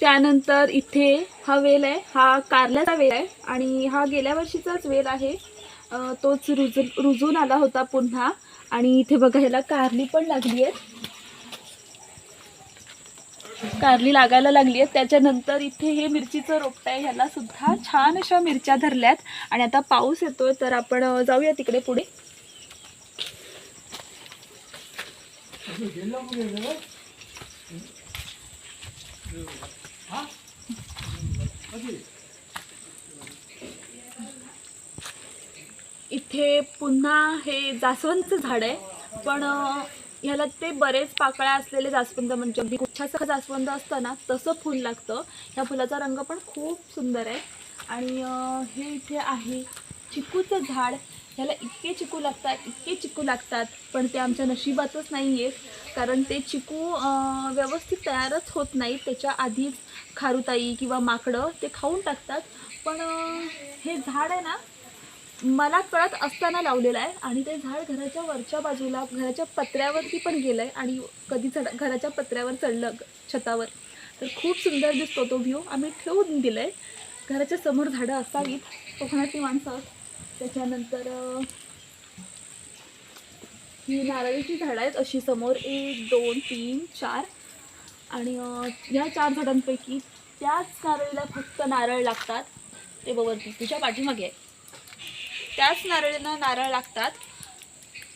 त्यानंतर इथे हा वेल आहे हा कारल्याचा वेल आहे आणि हा गेल्या वर्षीचाच वेल आहे. तोच रुज रुजून आला होता पुन्हा आणि इथे बघा ह्याला कारली पण लागली आहे कारली लागायला लागली आहे त्याच्यानंतर इथे हे मिरचीचं रोपटं आहे. ह्याला सुद्धा छान अशा मिरच्या धरल्यात आणि आता पाऊस येतोय तर आपण जाऊया तिकडे पुढे. इथे पुन्हा हे जास्वंदचं झाड आहे पण ह्याला ते बरेच पाकळ्या असलेले जास्वंद म्हणजे अगदी गुच्छासारखं जास्वंद असतं ना तसं फूल लागतं. ह्या फुलाचा रंग पण खूप सुंदर आहे. आणि हे इथे आहे चिकूचं झाड. ह्याला इतके चिकू लागतात इतके चिकू लागतात पण ते आमच्या नशिबातच नाही आहेत कारण ते चिकू व्यवस्थित तयारच होत नाही त्याच्या आधीच खारुताई किंवा माकडं ते खाऊन टाकतात. पण हे झाड आहे ना मला कळत असताना लावलेलं आहे आणि ते झाड घराच्या वरच्या बाजूला घराच्या पत्र्यावरती पण गेलं आहे आणि कधी चढ घराच्या पत्र्यावर चढलं ग- छतावर. तर खूप सुंदर दिसतो तो व्ह्यू. आम्ही ठेवून दिलं आहे घराच्या समोर झाडं असावीत. कोकणातली माणसं त्याच्यानंतर ही नारळीची झाडं आहेत अशी समोर एक दोन तीन चार. आणि या ह्या चार झाडांपैकी त्याच नारळीला फक्त नारळ लागतात. ते बघती तुझ्या पाठीमागे आहे. त्याच नारळींना नारळ लागतात.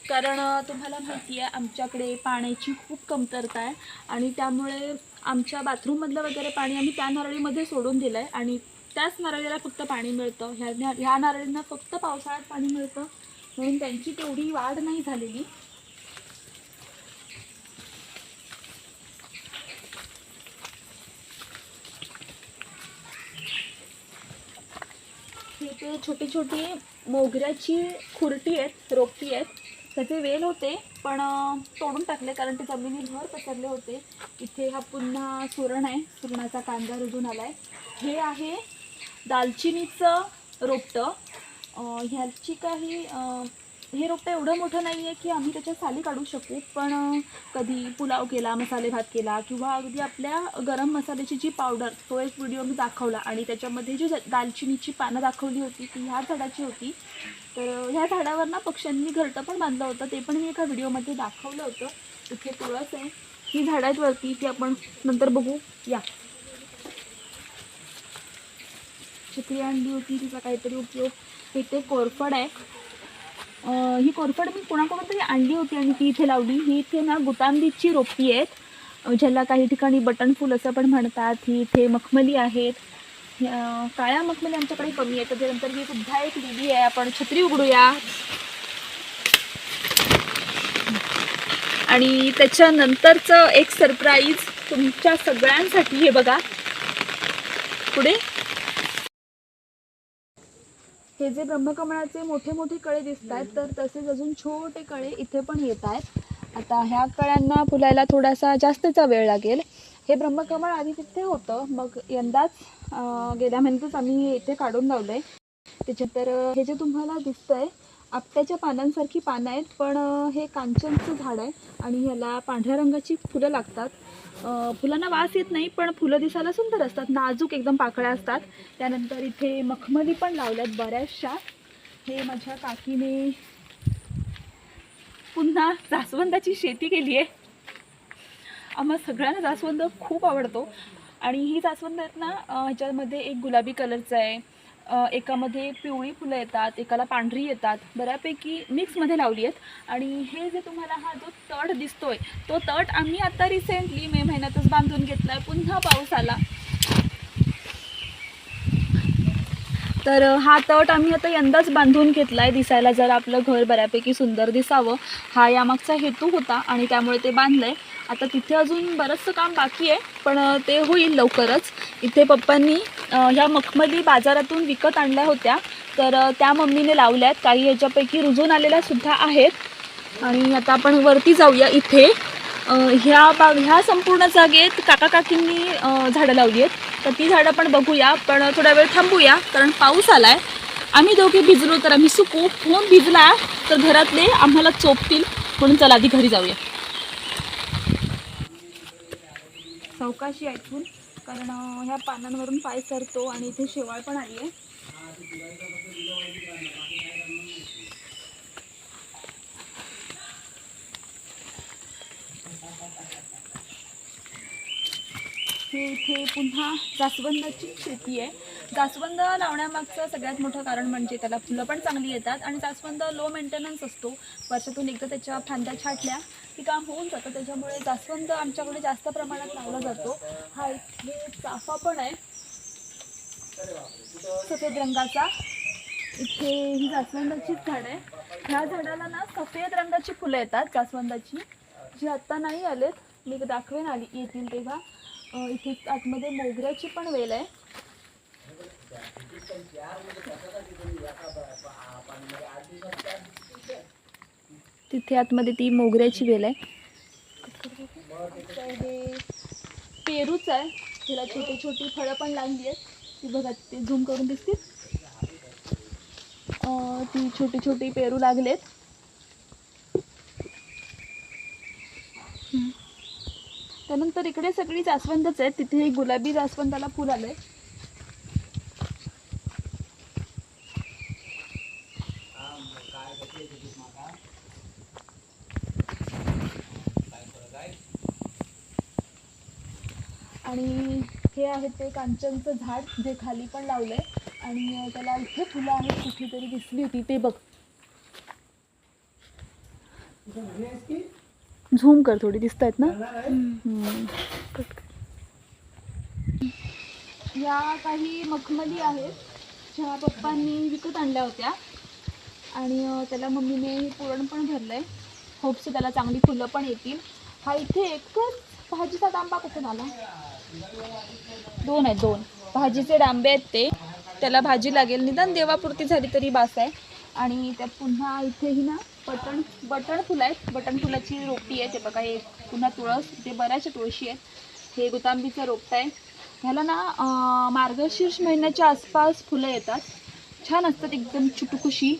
कारण तुम्हाला माहिती आहे आमच्याकडे पाण्याची खूप कमतरता आहे. आणि त्यामुळे आमच्या बाथरूममधलं वगैरे पाणी आम्ही त्या नारळीमध्ये सोडून दिलं आहे आणि त्याच नारळीला फक्त पाणी मिळतं. ह्या ह्या- नारळींना फक्त पावसाळ्यात पाणी मिळतं. म्हणून त्यांची तेवढी वाढ नाही झालेली. इथे छोटी छोटी मोगऱ्याची खुरटी आहेत रोपटी आहेत त्याचे वेल होते पण तोडून टाकले कारण ते जमिनीभर पसरले होते. इथे हा पुन्हा सुरण आहे. सुरणाचा कांदा रुजून आला आहे हे आहे दालचिनीचं रोपटं. ह्याची काही हे रोपटं एवढं मोठं नाही आहे की आम्ही त्याच्या साली काढू शकू पण कधी पुलाव केला मसाले भात केला किंवा अगदी आपल्या गरम मसाल्याची जी पावडर तो एक व्हिडिओ मी दाखवला आणि त्याच्यामध्ये जी दालचिनीची पानं दाखवली होती ती ह्या झाडाची होती. तर ह्या झाडावर ना पक्ष्यांनी घरटं पण बांधलं होतं ते पण मी एका व्हिडिओमध्ये दाखवलं होतं. इथे तुळस आहे. ही झाडात वरती ती आपण नंतर बघू. या. छत्री आणली होती तिचा काहीतरी उपयोग. इथे कोरफड आहे. ही कोरफड मी कोणाकडून तरी आणली होती आणि ती इथे लावली. ही इथे ना गुतांबीची रोपी आहेत. ज्याला काही ठिकाणी बटन फूल असं पण म्हणतात. ही इथे मखमली आहेत. काळ्या मखमली आमच्याकडे कमी आहे त्याच्यानंतर ही सुद्धा एक लिली आहे. आपण छत्री उघडूया. आणि त्याच्यानंतरचं एक सरप्राईज तुमच्या सगळ्यांसाठी. हे बघा. पुढे. हे जे ब्रह्मकमळाचे मोठे मोठे कळे दिसत आहेत तर तसेच अजून छोटे कळे इथे पण येत आहेत आता ह्या कळ्यांना फुलायला थोडासा जास्तचा वेळ लागेल. हे ब्रह्मकमळ आधी तिथे होतं मग यंदाच गेल्या महिन्यातच आम्ही हे इथे काढून लावलं आहे त्याच्यानंतर हे जे तुम्हाला दिसतंय आपट्याच्या पानांसारखी पानं आहेत पण हे कांचनचं झाड आहे आणि ह्याला पांढऱ्या रंगाची फुलं लागतात. फुलांना वास येत नाही पण फुलं दिसायला सुंदर असतात. नाजूक एकदम पाकळ्या असतात. त्यानंतर इथे मखमली पण लावल्यात बऱ्याचशा. हे माझ्या काकीने पुन्हा जास्वंदाची शेती केली आहे. आम्हा सगळ्यांना जास्वंद खूप आवडतो. आणि ही जास्वंद आहेत ना ह्याच्यामध्ये एक गुलाबी कलरचं आहे. एकामध्ये पिवळी फुलं येतात एकाला पांढरी येतात बऱ्यापैकी मिक्समध्ये लावली आहेत. आणि हे जे तुम्हाला हा जो तट दिसतोय तो तट आम्ही आता रिसेंटली मे महिन्यातच बांधून घेतला आहे पुन्हा पाऊस आला. तर हा तट आम्ही आता यंदाच बांधून घेतला आहे दिसायला जर आपलं घर बऱ्यापैकी सुंदर दिसावं. हा यामागचा हेतू होता आणि त्यामुळे ते बांधलं आहे आता तिथे अजून बरंचसं काम बाकी आहे पण ते होईल लवकरच. इथे पप्पांनी ह्या मखमली बाजारातून विकत आणल्या होत्या. तर त्या मम्मीने लावल्यात काही याच्यापैकी रुजून आलेल्या सुद्धा आहेत. आणि आता आपण वरती जाऊया इथे. ह्या बाग ह्या संपूर्ण जागेत काका काकींनी झाडं लावली आहेत. तर ती झाडं पण बघूया. पण थोडा वेळ थांबूया कारण पाऊस आला आहे आम्ही दोघे भिजलो तर आम्ही सुकू. फोन भिजला तर घरातले आम्हाला चोपतील. म्हणून चला आधी घरी जाऊया. चौकाशी ऐकून कारण ह्या पानांवरून पाय सरतो आणि इथे शेवाळ पण आली आहे. हे इथे पुन्हा जास्वंदाची शेती आहे. जास्वंद लावण्यामागचं सगळ्यात मोठं कारण म्हणजे त्याला फुलं पण चांगली येतात आणि जास्वंद लो मेंटेनन्स असतो. वर्षातून एकदा त्याच्या फांद्या छाटल्या की काम होऊन जातं. त्याच्यामुळे जास्वंद आमच्याकडे जास्त प्रमाणात लावला जातो. हा इथे चाफा पण आहे. सफेद रंगाचा. इथे ही जास्वंदाचीच झाड आहे. ह्या झाडाला ना सफेद रंगाची फुलं येतात जास्वंदाची. जी आत्ता नाही आलेत मी दाखवेन आली येतील तेव्हा. इथे आतमध्ये मोगऱ्याची पण वेल आहे. तिथे आतमध्ये ती मोगऱ्याची वेल आहे. हे पेरूच आहे. तिला छोटी छोटी फळं पण लागली आहेत. ती बघा ते झूम करून दिसतील. ती छोटी छोटी पेरू लागलेत त्यानंतर इकडे सगळी जास्वंदच आहेत. तिथे गुलाबी जास्वंदाला फुल आलंय. आणि हे आहे ते कांचनचं झाड जे खाली पण लावलंय. आणि त्याला इथे फुलं आहेत कुठेतरी दिसली होती. ते बघ. झूम कर थोडी दिसत आहेत ना या काही मखमली आहेत ज्या पप्पांनी विकत आणल्या होत्या. आणि त्याला मम्मीने पुरण पण भरलंय. होपस त्याला चांगली फुलं पण येतील. हा इथे एकच भाजीचा तांबा कुठून आला? दोन आहेत दोन. भाजीचे डांबे आहेत ते. त्याला भाजी लागेल. निदान देवापुरती झाली तरी बास आहे. आणि त्यात पुन्हा इथेही ना बटण बटण फुलं आहेत. बटण फुलाची रोपटी आहे ते बघा हे पुन्हा तुळस ते बऱ्याचशा तुळशी आहेत. हे गुतांबीचं रोपट आहे ह्याला ना मार्गशीर्ष महिन्याच्या आसपास फुलं येतात. छान असतात एकदम चुटकुशी.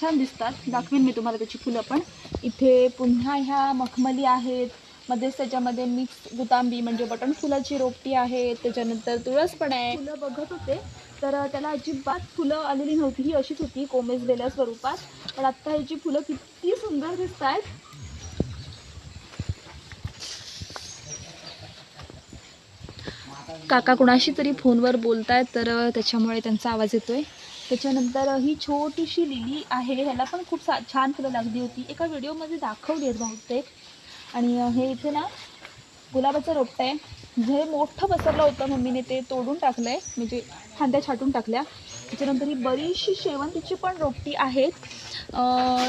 छान दिसतात. दाखवेन मी तुम्हाला त्याची फुलं पण. इथे पुन्हा ह्या मखमली आहेत. मध्येच त्याच्यामध्ये मिक्स गुतांबी म्हणजे बटन फुलाची रोपटी आहे त्याच्यानंतर तुळस पण आहे. फुलं बघत होते तर त्याला अजिबात फुलं आलेली नव्हती ही अशीच होती कोमेजलेल्या स्वरूपात. पण आत्ता ह्याची फुलं किती सुंदर दिसत आहेत काका कुणाशी तरी फोनवर बोलतायत तर त्याच्यामुळे त्यांचा आवाज येतोय. त्याच्यानंतर ही छोटीशी लिली आहे ह्याला पण खूप सा छान फुलं लागली होती. एका व्हिडिओमध्ये दाखवली आहेत बहुतेक. आणि हे इथे ना गुलाबाचं रोपटं आहे. म्हणजे जे मोठं पसरलं होतं मम्मीने ते तोडून टाकलं आहे म्हणजे फांद्या छाटून टाकल्या. त्याच्यानंतर ही बरीचशी शेवंतीची पण रोपटी आहेत.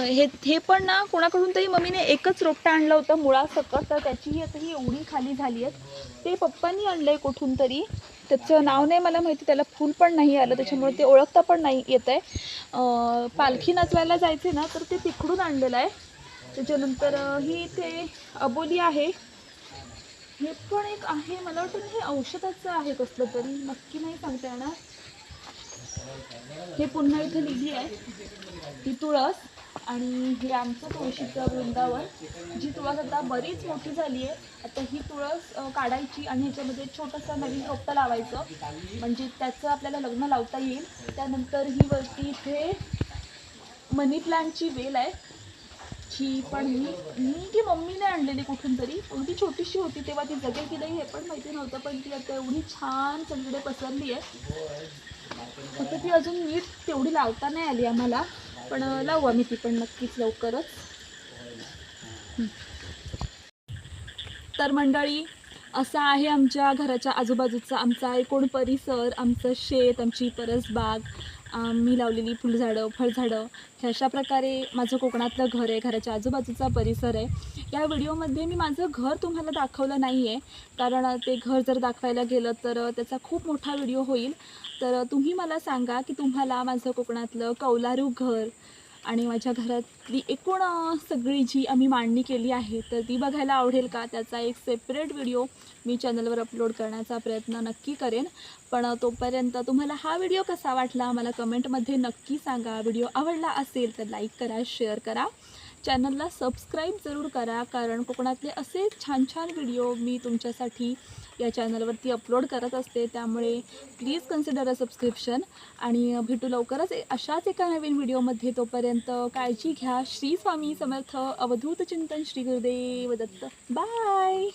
हे हे पण ना कोणाकडून तरी मम्मीने एकच रोपटं आणलं होतं मुळासकट. तर त्याचीही आता ही एवढी खाली झाली आहेत. ते पप्पांनी आणलं आहे कुठून तरी. त्याचं नाव नाही मला माहिती. त्याला फूल पण नाही आलं. त्याच्यामुळे ते ओळखता पण नाही येत आहे पालखी नाचवायला जायचे ना तर ते तिकडून आणलेलं आहे. त्याच्यानंतर ही इथे अबोली आहे. हे पण एक आहे मला वाटतं हे औषधाचं आहे कसलं तरी. नक्की नाही सांगता येणार. हे पुन्हा इथे लिहिली आहे. ती तुळस आणि हे आमचं तुळशीचं वृंदावन जी तुळस आता बरीच मोठी झाली आहे. आता ही तुळस काढायची आणि ह्याच्यामध्ये छोटंसं नवीन रोपटं लावायचं. म्हणजे त्याचं आपल्याला लग्न लावता येईल. त्यानंतर ही वरती इथे मनी प्लांटची वेल आहे. ही पण मी मी की मम्मीने आणलेली कुठून तरी अगदी छोटीशी होती तेव्हा ती जगेल की नाही हे पण माहिती नव्हतं पण ती आता एवढी छान सगळीकडे पसरली आहे. फक्त ती अजून नीट तेवढी लावता नाही आली आम्हाला पण लावू आम्ही ती पण नक्कीच लवकरच. तर मंडळी असा आहे आमच्या घराच्या आजूबाजूचा आमचा एकूण परिसर आमचं शेत आमची परसबाग. मी लावलेली फुलझाडं फळझाडं हे अशा प्रकारे माझं कोकणातलं घर आहे घराच्या आजूबाजूचा परिसर आहे. या व्हिडिओमध्ये मी माझं घर तुम्हाला दाखवलं नाही आहे कारण ते घर जर दाखवायला गेलं तर त्याचा खूप मोठा व्हिडिओ होईल. तर तुम्ही मला सांगा की तुम्हाला माझं कोकणातलं कौलारू घर आणि माझ्या घरातली एकूण सगळी जी आम्ही मांडणी केली आहे तर ती बघायला आवडेल का? त्याचा एक सेपरेट व्हिडिओ मी चॅनलवर अपलोड करण्याचा प्रयत्न नक्की करेन. पण तोपर्यंत तुम्हाला हा व्हिडिओ कसा वाटला? मला कमेंटमध्ये नक्की सांगा. व्हिडिओ आवडला असेल तर लाईक करा शेअर करा. चॅनलला सबस्क्राईब जरूर करा कारण कोकणातले असे छान छान व्हिडिओ मी तुमच्यासाठी या चॅनलवरती अपलोड करत असते. त्यामुळे प्लीज कन्सिडर अ सबस्क्रिप्शन आणि भेटू लवकरच अशाच एका नवीन व्हिडिओमध्ये. तोपर्यंत काळजी घ्या. श्री स्वामी समर्थ. अवधूत चिंतन श्री गुरुदेव दत्त. बाय